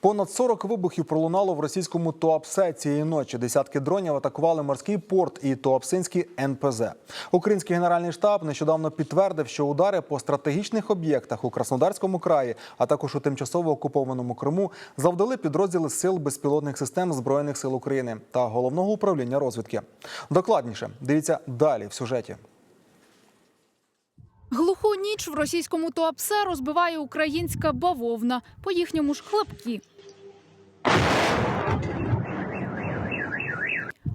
Понад 40 вибухів пролунало в російському Туапсе цієї ночі. Десятки дронів атакували морський порт і Туапсинський НПЗ. Український генеральний штаб нещодавно підтвердив, що удари по стратегічних об'єктах у Краснодарському краї, а також у тимчасово окупованому Криму, завдали підрозділи сил безпілотних систем збройних сил України та головного управління розвідки. Докладніше дивіться далі в сюжеті. Глуху ніч в російському Туапсе розбиває українська бавовна. По їхньому ж хлопки.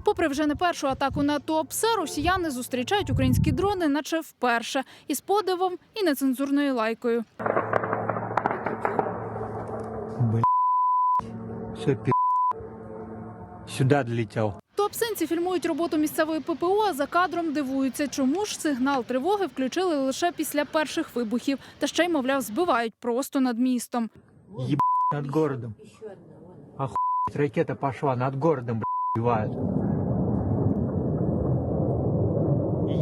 Попри вже не першу атаку на Туапсе, росіяни зустрічають українські дрони, наче вперше, із подивом і нецензурною лайкою. Все пи... Сюда долетел. Туапсинці фільмують роботу місцевої ППО, а за кадром дивуються, чому ж сигнал тривоги включили лише після перших вибухів, та ще й, мовляв, збивають просто над містом. Еб... над городом. Охуеть, ракета пошла, над городом, убивают.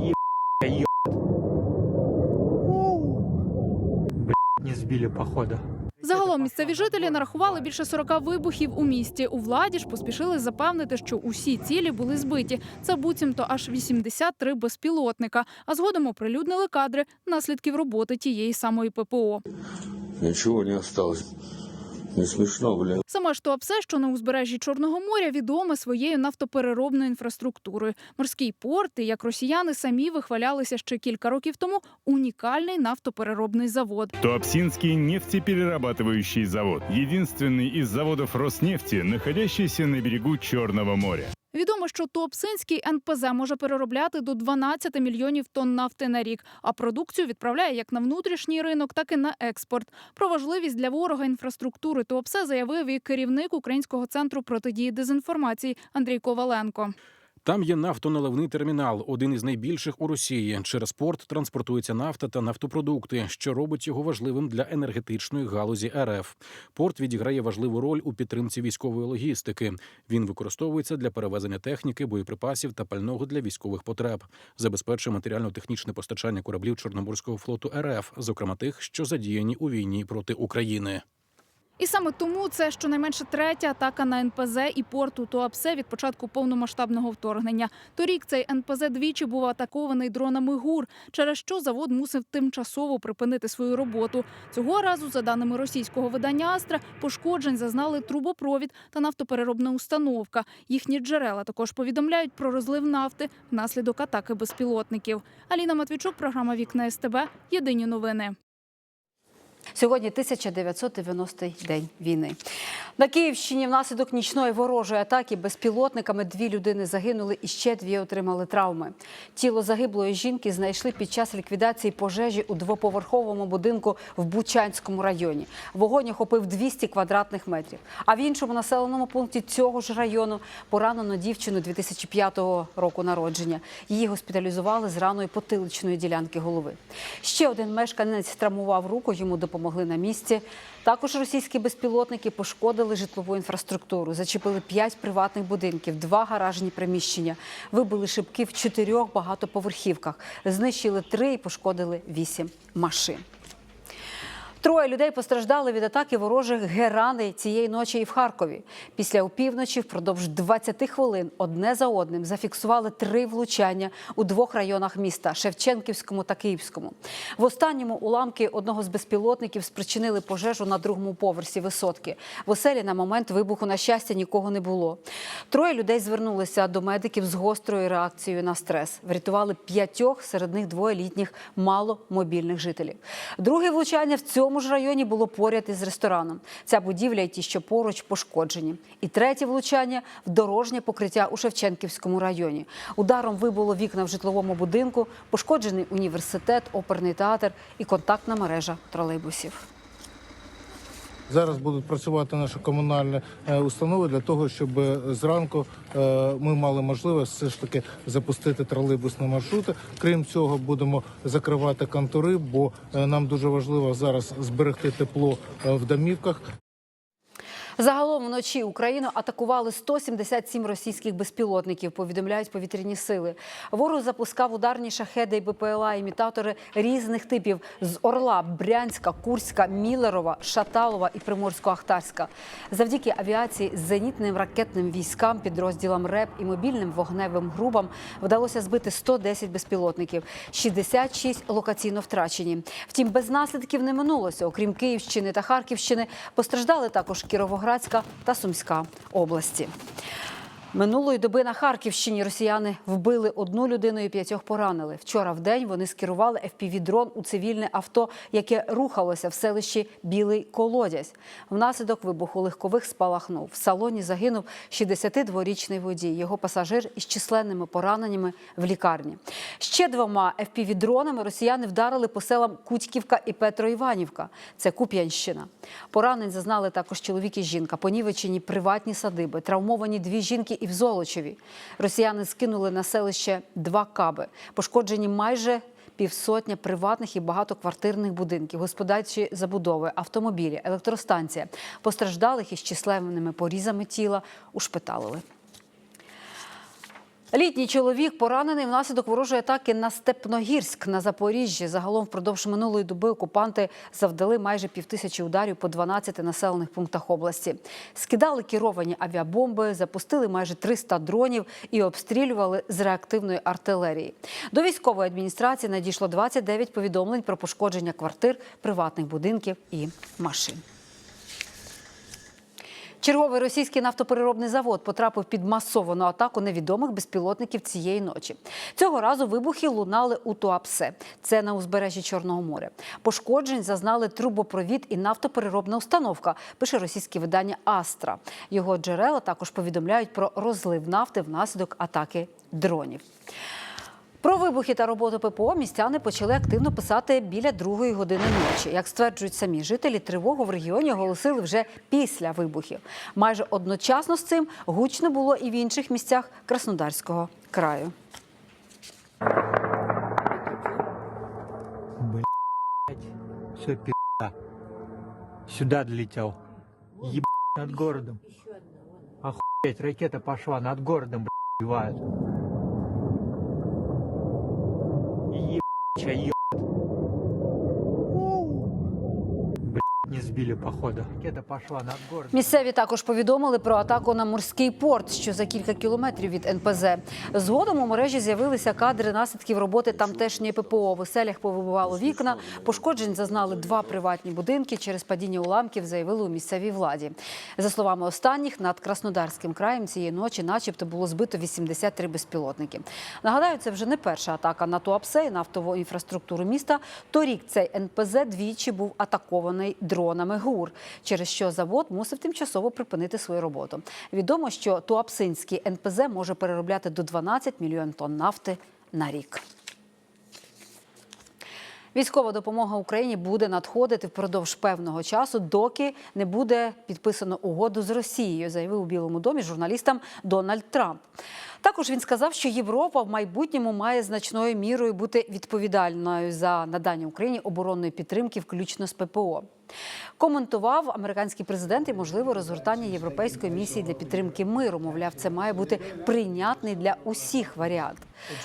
Еб... еб... Блядь, не сбили, походу. Загалом місцеві жителі нарахували більше 40 вибухів у місті. У владі ж поспішили запевнити, що усі цілі були збиті. Це буцімто аж 83 безпілотника. А згодом оприлюднили кадри наслідків роботи тієї самої ППО. Нічого не осталось. Не смішно, бля. Саме ж Туапсе, що на узбережжі Чорного моря, відоме своєю нафтопереробною інфраструктурою. Морський порт, і як росіяни самі вихвалялися ще кілька років тому, унікальний нафтопереробний завод. Туапсинский нефтеперерабатывающий завод. Единственный из заводов Роснефти, находящийся на берегу Черного моря. Відомо, що Туапсинський НПЗ може переробляти до 12 мільйонів тонн нафти на рік, а продукцію відправляє як на внутрішній ринок, так і на експорт. Про важливість для ворога інфраструктури Туапсе заявив і керівник Українського центру протидії дезінформації Андрій Коваленко. Там є нафтоналивний термінал, один із найбільших у Росії. Через порт транспортується нафта та нафтопродукти, що робить його важливим для енергетичної галузі РФ. Порт відіграє важливу роль у підтримці військової логістики. Він використовується для перевезення техніки, боєприпасів та пального для військових потреб, забезпечує матеріально-технічне постачання кораблів Чорноморського флоту РФ, зокрема тих, що задіяні у війні проти України. І саме тому це щонайменше третя атака на НПЗ і порту Туапсе від початку повномасштабного вторгнення. Торік цей НПЗ двічі був атакований дронами ГУР, через що завод мусив тимчасово припинити свою роботу. Цього разу, за даними російського видання Астра, пошкоджень зазнали трубопровід та нафтопереробна установка. Їхні джерела також повідомляють про розлив нафти внаслідок атаки безпілотників. Аліна Матвійчук, програма Вікна СТБ. Єдині новини. Сьогодні 1990-й день війни. На Київщині внаслідок нічної ворожої атаки безпілотниками дві людини загинули і ще дві отримали травми. Тіло загиблої жінки знайшли під час ліквідації пожежі у двоповерховому будинку в Бучанському районі. Вогонь охопив 200 квадратних метрів. А в іншому населеному пункті цього ж району поранено дівчину 2005 року народження. Її госпіталізували з раною потиличної ділянки голови. Ще один мешканець травмував руку, йому допомогли на місці. Також російські безпілотники пошкодили житлову інфраструктуру, зачепили п'ять приватних будинків, два гаражні приміщення, вибили шибки в чотирьох багатоповерхівках, знищили три і пошкодили вісім машин. Троє людей постраждали від атаки ворожих гераней цієї ночі і в Харкові. Після опівночі впродовж 20 хвилин одне за одним зафіксували три влучання у двох районах міста Шевченківському та Київському. В останньому уламки одного з безпілотників спричинили пожежу на другому поверсі висотки. В оселі на момент вибуху, на щастя, нікого не було. Троє людей звернулися до медиків з гострою реакцією на стрес. Врятували п'ятьох, серед них двоє літніх маломобільних жителів. Друге влучання в цьому ж районі було поряд із рестораном. Ця будівля і ті, що поруч, пошкоджені. І третє влучання в дорожнє покриття у Шевченківському районі. Ударом вибуло вікна в житловому будинку, пошкоджений університет, оперний театр і контактна мережа тролейбусів. Зараз будуть працювати наші комунальні е, установи для того, щоб е, зранку е, ми мали можливість все ж таки запустити тролейбусні маршрути. Крім цього, будемо закривати контури, бо нам дуже важливо зараз зберегти тепло в домівках. Загалом вночі Україну атакували 177 російських безпілотників. Повідомляють повітряні сили. Ворог запускав ударні шахеди і БПЛА, імітатори різних типів з Орла, Брянська, Курська, Мілерова, Шаталова і Приморсько-Ахтарська. Завдяки авіації, зенітним ракетним військам, підрозділам РЕП і мобільним вогневим групам вдалося збити 110 безпілотників, 66 локаційно втрачені. Втім, без наслідків не минулося. Окрім Київщини та Харківщини, постраждали також Кіровоградська та Сумська області. Минулої доби на Харківщині росіяни вбили одну людину і п'ятьох поранили. Вчора в день вони скерували FPV-дрон у цивільне авто, яке рухалося в селищі Білий Колодязь. Внаслідок вибуху легкових спалахнув. В салоні загинув 62-річний водій. Його пасажир із численними пораненнями в лікарні. Ще двома FPV-дронами росіяни вдарили по селам Кутьківка і Петроіванівка. Це Куп'янщина. Поранень зазнали також чоловік і жінка. Понівечені приватні садиби, травмовані дві жінки і в Золочеві. Росіяни скинули на селище два каби. Пошкоджені майже півсотня приватних і багатоквартирних будинків, господарчі забудови, автомобілі, електростанція. Постраждалих із численними порізами тіла ушпиталили. Літній чоловік поранений внаслідок ворожої атаки на Степногірськ на Запоріжжі. Загалом впродовж минулої доби окупанти завдали майже півтисячі ударів по 12 населених пунктах області. Скидали керовані авіабомби, запустили майже 300 дронів і обстрілювали з реактивної артилерії. До військової адміністрації надійшло 29 повідомлень про пошкодження квартир, приватних будинків і машин. Черговий російський нафтопереробний завод потрапив під масовану атаку невідомих безпілотників цієї ночі. Цього разу вибухи лунали у Туапсе. Це на узбережжі Чорного моря. Пошкоджень зазнали трубопровід і нафтопереробна установка. Пише російське видання Астра. Його джерела також повідомляють про розлив нафти внаслідок атаки дронів. Про вибухи та роботу ППО містяни почали активно писати біля другої години ночі. Як стверджують самі жителі, тривогу в регіоні оголосили вже після вибухів. Майже одночасно з цим гучно було і в інших місцях Краснодарського краю. Все, пи***а. Сюда долетел. Ебать над городом. Охуеть, ракета пошла над городом, блядь, убивают. Ебать, ебать. Блядь, сбили, походу. Ракета пошла над городом. Місцеві також повідомили про атаку на морський порт, що за кілька кілометрів від НПЗ. Згодом у мережі з'явилися кадри наслідків роботи тамтешньої ППО. В оселях повибивало вікна. Пошкоджень зазнали два приватні будинки. Через падіння уламків заявили у місцевій владі. За словами останніх, над Краснодарським краєм цієї ночі, начебто, було збито 83 безпілотники. Нагадаю, це вже не перша атака на Туапсе і нафтову інфраструктуру міста. Торік цей НПЗ двічі був атакований дронами ГУР, через що завод мусив тимчасово припинити свою роботу. Відомо, що Туапсинський НПЗ може переробляти до 12 мільйон тонн нафти на рік. Військова допомога Україні буде надходити впродовж певного часу, доки не буде підписано угоду з Росією, заявив у Білому домі журналістам Дональд Трамп. Також він сказав, що Європа в майбутньому має значною мірою бути відповідальною за надання Україні оборонної підтримки, включно з ППО. Коментував американський президент і можливе розгортання європейської місії для підтримки миру. Мовляв, це має бути прийнятний для усіх варіант.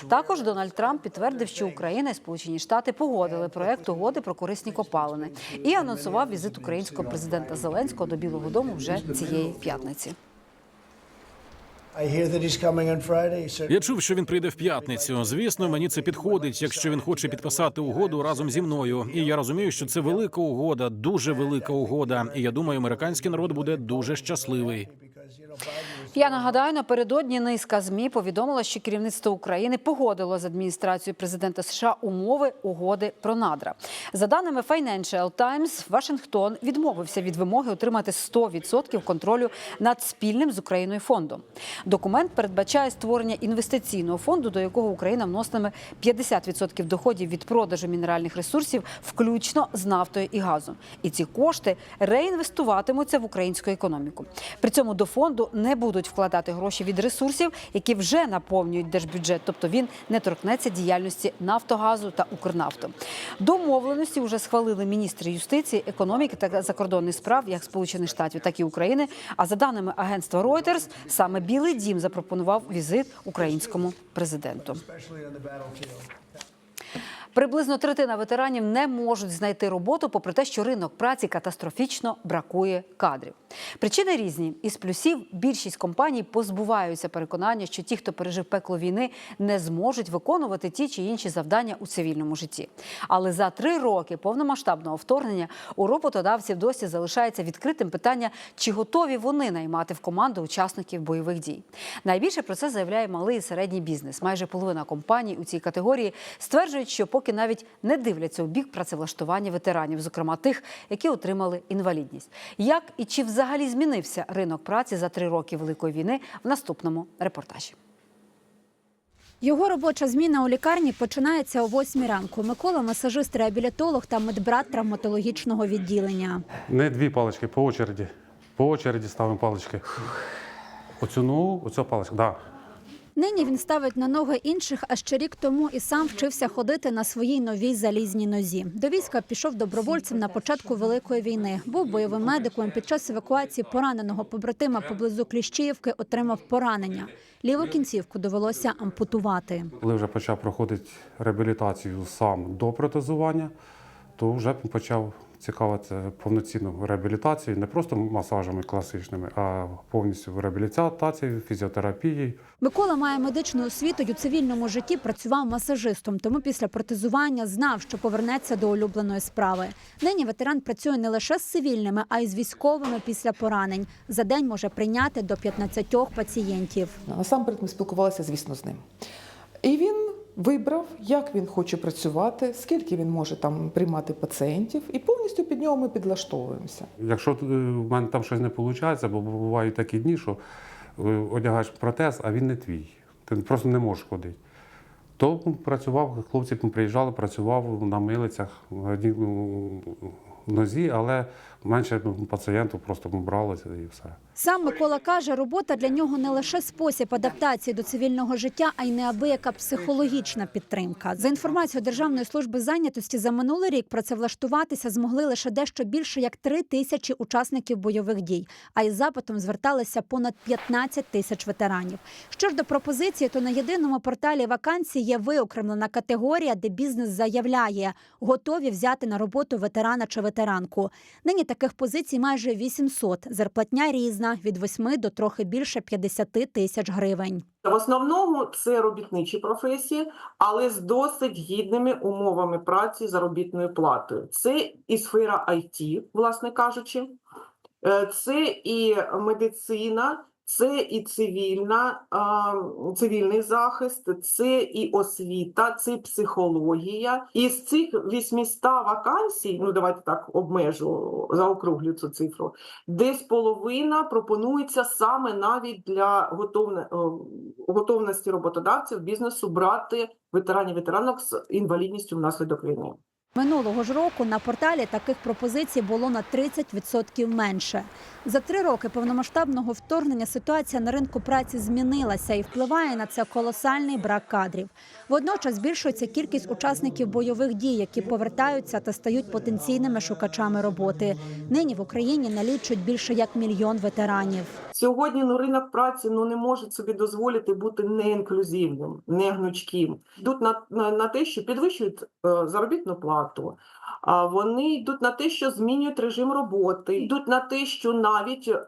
Також Дональд Трамп підтвердив, що Україна і Сполучені Штати погодили проект угоди про корисні копалини і анонсував візит українського президента Зеленського до Білого Дому вже цієї п'ятниці. Я чув, що він прийде в п'ятницю. Звісно, мені це підходить, якщо він хоче підписати угоду разом зі мною. І я розумію, що це велика угода, дуже велика угода. І я думаю, американський народ буде дуже щасливий. Я нагадаю, напередодні низка змі повідомила, що керівництво України погодило з адміністрацією президента США умови угоди про надра. За даними Financial Times, Вашингтон відмовився від вимоги отримати 100% контролю над спільним з Україною фондом. Документ передбачає створення інвестиційного фонду, до якого Україна вноситиме 50% доходів від продажу мінеральних ресурсів, включно з нафтою і газом. І ці кошти реінвестуватимуться в українську економіку. При цьому до фонду не будуть будуть вкладати гроші від ресурсів, які вже наповнюють держбюджет, тобто він не торкнеться діяльності Нафтогазу та Укрнафту. Домовленості вже схвалили міністри юстиції, економіки та закордонних справ як Сполучених Штатів, так і України. А за даними агентства Reuters, саме Білий Дім запропонував візит українському президенту. Приблизно третина ветеранів не можуть знайти роботу, попри те, що ринок праці катастрофічно бракує кадрів. Причини різні. Із плюсів більшість компаній позбуваються переконання, що ті, хто пережив пекло війни, не зможуть виконувати ті чи інші завдання у цивільному житті. Але за три роки повномасштабного вторгнення у роботодавців досі залишається відкритим питання, чи готові вони наймати в команду учасників бойових дій. Найбільше про це заявляє малий і середній бізнес. Майже половина компаній у цій категорії стверджують, що поки навіть не дивляться у бік працевлаштування ветеранів, зокрема тих, які отримали інвалідність. Як і чи взагалі змінився ринок праці за три роки великої війни в наступному репортажі. Його робоча зміна у лікарні починається о 8 ранку. Микола масажист, реабілітолог та медбрат травматологічного відділення. Не дві палички, по очереді. По очереді ставимо палички. Оцю ногу, оцю паличку, так. Да. Нині він ставить на ноги інших, а ще рік тому і сам вчився ходити на своїй новій залізній нозі. До війська пішов добровольцем на початку великої війни. Був бойовим медиком. Під час евакуації пораненого побратима поблизу Кліщіївки отримав поранення. Ліву кінцівку довелося ампутувати. Коли вже почав проходити реабілітацію сам до протезування, то вже почав цікавитися повноцінною реабілітацією, не просто масажами класичними, а повністю реабілітацією, фізіотерапією. Микола має медичну освіту й у цивільному житті працював масажистом, тому після протезування знав, що повернеться до улюбленої справи. Нині ветеран працює не лише з цивільними, а й з військовими після поранень. За день може прийняти до 15 пацієнтів. Насамперед ми спілкувалися, звісно, з ним. І він вибрав, як він хоче працювати, скільки він може там приймати пацієнтів, і повністю під нього ми підлаштовуємося. Якщо е, в мене там щось не виходить, бо бувають такі дні, що е, одягаєш протез, а він не твій. Ти просто не можеш ходити. То працював, хлопці приїжджали, працював на милицях в нозі, але менше пацієнтів просто бралося і все. Сам Микола каже, робота для нього не лише спосіб адаптації до цивільного життя, а й неабияка психологічна підтримка. За інформацією Державної служби зайнятості, за минулий рік працевлаштуватися змогли лише дещо більше як три тисячі учасників бойових дій. А із запитом зверталися понад 15 тисяч ветеранів. Що ж до пропозиції, то на єдиному порталі вакансій є виокремлена категорія, де бізнес заявляє, готові взяти на роботу ветерана чи ветеранку. Нині таких позицій майже 800. Зарплатня різна від 8 до трохи більше 50 тисяч гривень. В основному це робітничі професії, але з досить гідними умовами праці заробітною платою. Це і сфера IT, власне кажучи, Е, це і медицина, це і цивільна, цивільний захист, це і освіта, це психологія. Із цих 800 вакансій, ну давайте так обмежу, заокруглю цю цифру, десь половина пропонується саме навіть для готовне, готовності роботодавців бізнесу брати ветеранів ветеранок з інвалідністю внаслідок війни. Минулого ж року на порталі таких пропозицій було на 30% менше. За три роки повномасштабного вторгнення ситуація на ринку праці змінилася і впливає на це колосальний брак кадрів. Водночас збільшується кількість учасників бойових дій, які повертаються та стають потенційними шукачами роботи. Нині в Україні налічують більше як мільйон ветеранів. Сьогодні ну, ринок праці ну, не може собі дозволити бути неінклюзивним, не гнучким. Йдуть на, на, на те, що підвищують е, заробітну плату, а вони йдуть на те, що змінюють режим роботи, йдуть на те, що навіть е,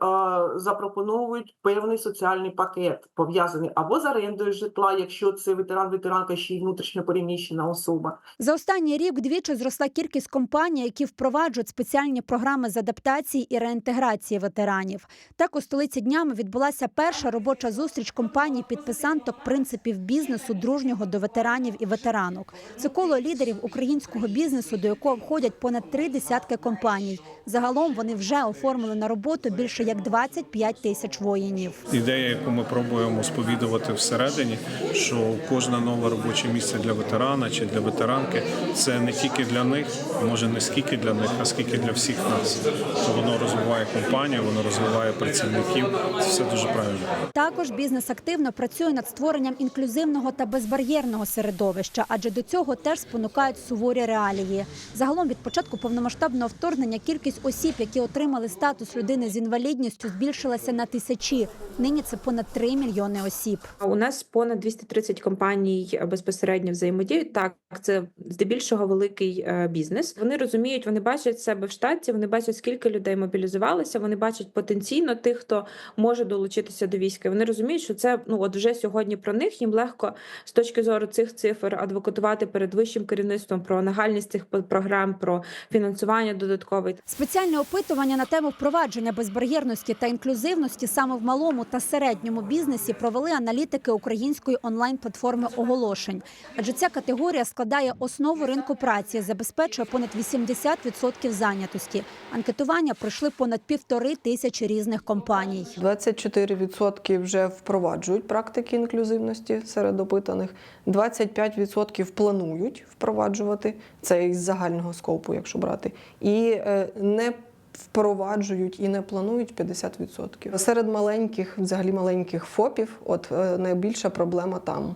запропонують певний соціальний пакет, пов'язаний або з орендою житла, якщо це ветеран, ветеранка, ще й внутрішньо переміщена особа. За останній рік вдвічі зросла кількість компаній, які впроваджують спеціальні програми з адаптації і реінтеграції ветеранів. Так у столиці днями відбулася перша робоча зустріч компаній підписанток принципів бізнесу дружнього до ветеранів і ветеранок. Це коло лідерів українського бізнесу, до якого входять понад три десятки компаній. Загалом вони вже оформили на роботу більше як 25 тисяч воїнів. Ідея, яку ми пробуємо сповідувати всередині, що кожне нове робоче місце для ветерана чи для ветеранки це не тільки для них, може не скільки для них, а скільки для всіх нас. То воно розвиває компанію, воно розвиває працівників. Це все дуже правильно. Також бізнес активно працює над створенням інклюзивного та безбар'єрного середовища, адже до цього теж спонукають суворі реалії. Загалом від початку повномасштабного вторгнення кількість осіб, які отримали статус людини з інвалідністю, збільшилася на тисячі. Нині це понад 3 мільйони осіб. У нас понад 230 компаній безпосередньо взаємодіють. Так, це здебільшого великий е, бізнес. Вони розуміють, вони бачать себе в штаті, вони бачать, скільки людей мобілізувалися. Вони бачать потенційно тих, хто може долучитися до війська. Вони розуміють, що це ну от вже сьогодні про них їм легко з точки зору цих цифр адвокатувати перед вищим керівництвом про нагальність цих програм, про фінансування додаткове. Спеціальне опитування на тему впровадження безбар'єрності та інклюзивності саме в малому та середньому бізнесі провели аналітики української онлайн-платформи оголошень. Адже ця категорія складає основу ринку праці, забезпечує понад 80% зайнятості. Анкетування пройшли понад півтори тисячі різних компаній. 24% вже впроваджують практики інклюзивності серед опитаних, 25% планують впроваджувати це із загального скопу, якщо брати, і е, не впроваджують і не планують 50%. Серед маленьких, взагалі маленьких ФОПів, от е, найбільша проблема там.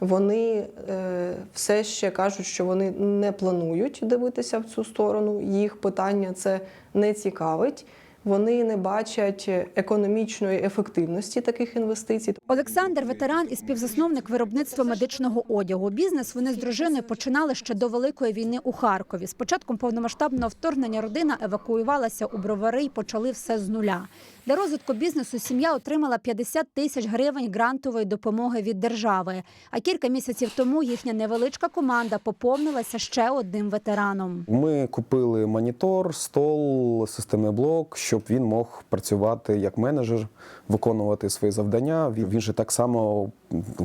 Вони е, все ще кажуть, що вони не планують дивитися в цю сторону. Їх питання це не цікавить. Вони не бачать економічної ефективності таких інвестицій. Олександр ветеран і співзасновник виробництва медичного одягу. Бізнес вони з дружиною починали ще до великої війни у Харкові. З початком повномасштабного вторгнення родина евакуювалася у бровари і почали все з нуля. Для розвитку бізнесу сім'я отримала 50 тисяч гривень грантової допомоги від держави. А кілька місяців тому їхня невеличка команда поповнилася ще одним ветераном. Ми купили монітор, стол, системний блок, щоб він мог працювати як менеджер, виконувати свої завдання. Він, він же так само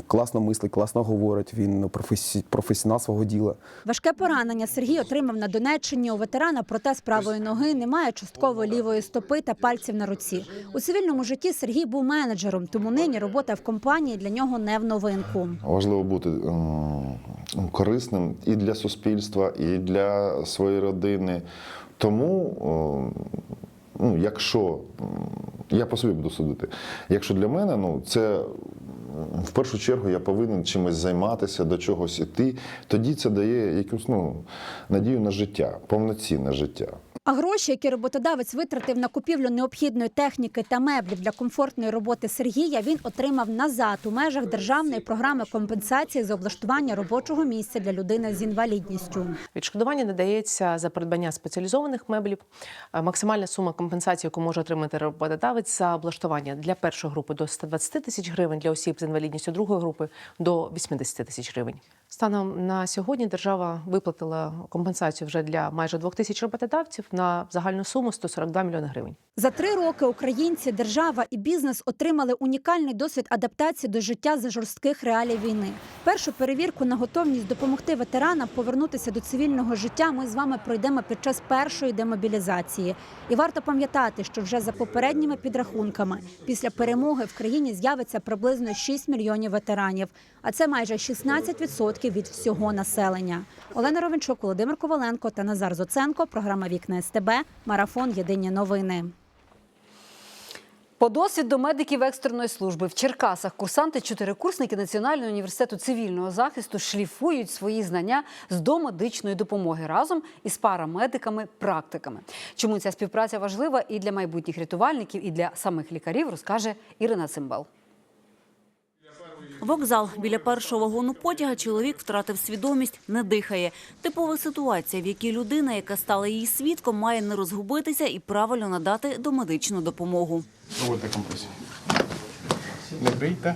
класно мислить, класно говорить. Він професі, професіонал свого діла. Важке поранення Сергій отримав на Донеччині. У ветерана протез правої ноги, немає частково лівої стопи та пальців на руці. У цивільному житті Сергій був менеджером, тому нині робота в компанії для нього не в новинку. Важливо бути ем, корисним і для суспільства, і для своєї родини. Тому, ем, ну, якщо я по собі буду судити, якщо для мене ну, це в першу чергу я повинен чимось займатися, до чогось іти, тоді це дає якусь ну, надію на життя, повноцінне життя. А гроші, які роботодавець витратив на купівлю необхідної техніки та меблів для комфортної роботи Сергія, він отримав назад у межах державної програми компенсації за облаштування робочого місця для людини з інвалідністю. Відшкодування надається за придбання спеціалізованих меблів. Е, Максимальна сума компенсації, яку може отримати роботодавець за облаштування для першої групи до 120 тисяч гривень, для осіб з інвалідністю другої групи до 80 тисяч гривень. Станом на сьогодні держава виплатила компенсацію вже для майже двох тисяч роботодавців на загальну суму 142 мільйони гривень. За три роки українці, держава і бізнес отримали унікальний досвід адаптації до життя за жорстких реалій війни. Першу перевірку на готовність допомогти ветеранам повернутися до цивільного життя. Ми з вами пройдемо під час першої демобілізації. І варто пам'ятати, що вже за попередніми підрахунками після перемоги в країні з'явиться приблизно 6 мільйонів ветеранів, а це майже 16% від всього населення. Олена Ровенчук, Володимир Коваленко та Назар Зоценко. Програма Вікна СТБ. Марафон Єдині новини. По досвіду медиків екстреної служби в Черкасах курсанти-чотирикурсники Національного університету цивільного захисту шліфують свої знання з домедичної допомоги разом із парамедиками-практиками. Чому ця співпраця важлива і для майбутніх рятувальників, і для самих лікарів, розкаже Ірина Цимбал. Вокзал біля першого вагону потяга чоловік втратив свідомість, не дихає. Типова ситуація, в якій людина, яка стала її свідком, має не розгубитися і правильно надати домедичну допомогу. Проводьте компресію. Не бийте,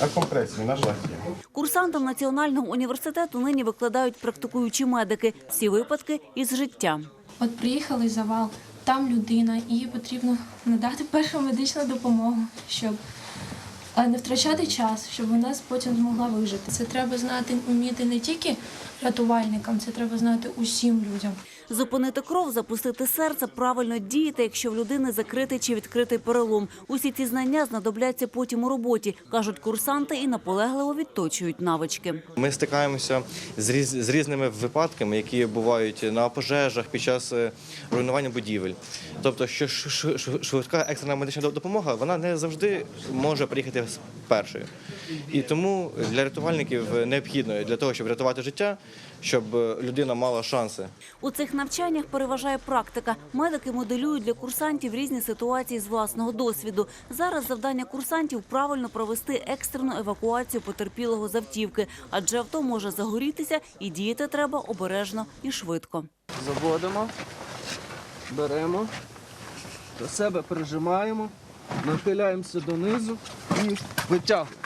а компресію на жахі. Курсантам Національного університету нині викладають практикуючі медики. Всі випадки із життя. От приїхали завал, там людина, і їй потрібно надати першу медичну допомогу, щоб не втрачати час, щоб вона потім змогла вижити. Це треба знати, вміти не тільки рятувальникам, це треба знати усім людям. Зупинити кров, запустити серце, правильно діяти, якщо в людини закритий чи відкритий перелом. Усі ці знання знадобляться потім у роботі, кажуть курсанти і наполегливо відточують навички. Ми стикаємося з, різ, з різними випадками, які бувають на пожежах під час е, руйнування будівель. Тобто, що швидка екстрена медична допомога вона не завжди може приїхати першою. І тому для рятувальників необхідно для того, щоб рятувати життя, щоб е, людина мала шанси. У цих навчаннях переважає практика. Медики моделюють для курсантів різні ситуації з власного досвіду. Зараз завдання курсантів правильно провести екстрену евакуацію потерпілого з автівки, адже авто може загорітися і діяти треба обережно і швидко. Заводимо, беремо, до себе прижимаємо, нахиляємося донизу і витягуємо.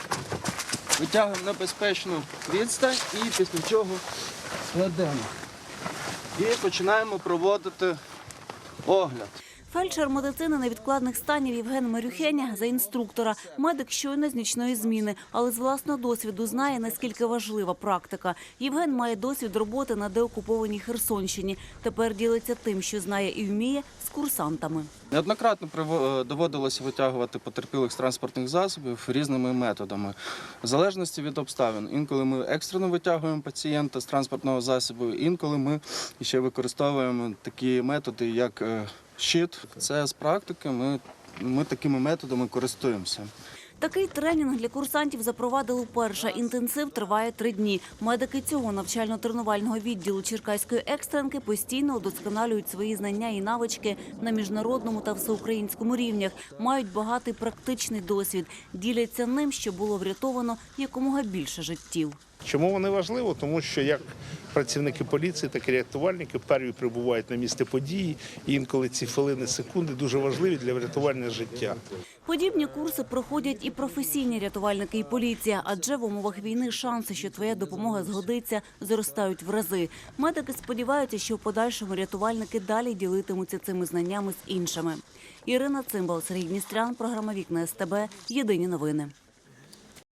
Витягуємо на безпечну відстань і після чого кладемо. І починаємо проводити огляд. Фельдшер медицини невідкладних станів Євген Марюхеня за інструктора. Медик щойно з нічної зміни, але з власного досвіду знає, наскільки важлива практика. Євген має досвід роботи на деокупованій Херсонщині. Тепер ділиться тим, що знає і вміє, з курсантами. Неоднократно е, доводилося витягувати потерпілих з транспортних засобів різними методами, в залежності від обставин. Інколи ми екстрено витягуємо пацієнта з транспортного засобу, інколи ми ще використовуємо такі методи, як е, щит. Це з практики. Ми, ми такими методами користуємося. Такий тренінг для курсантів запровадили вперше. Інтенсив триває три дні. Медики цього навчально-тренувального відділу Черкаської екстренки постійно удосконалюють свої знання і навички на міжнародному та всеукраїнському рівнях. Мають багатий практичний досвід. Діляться ним, що було врятовано якомога більше життів. Чому вони важливо? Тому що як працівники поліції, так і рятувальники перві прибувають на місце події, і інколи ці хвилини, секунди дуже важливі для врятування життя. Подібні курси проходять і професійні рятувальники і поліція, адже в умовах війни шанси, що твоя допомога згодиться, зростають в рази. Медики сподіваються, що в подальшому рятувальники далі ділитимуться цими знаннями з іншими. Ірина Цимбал, Сергій Дністрян, програма Вікна СТБ. Єдині новини.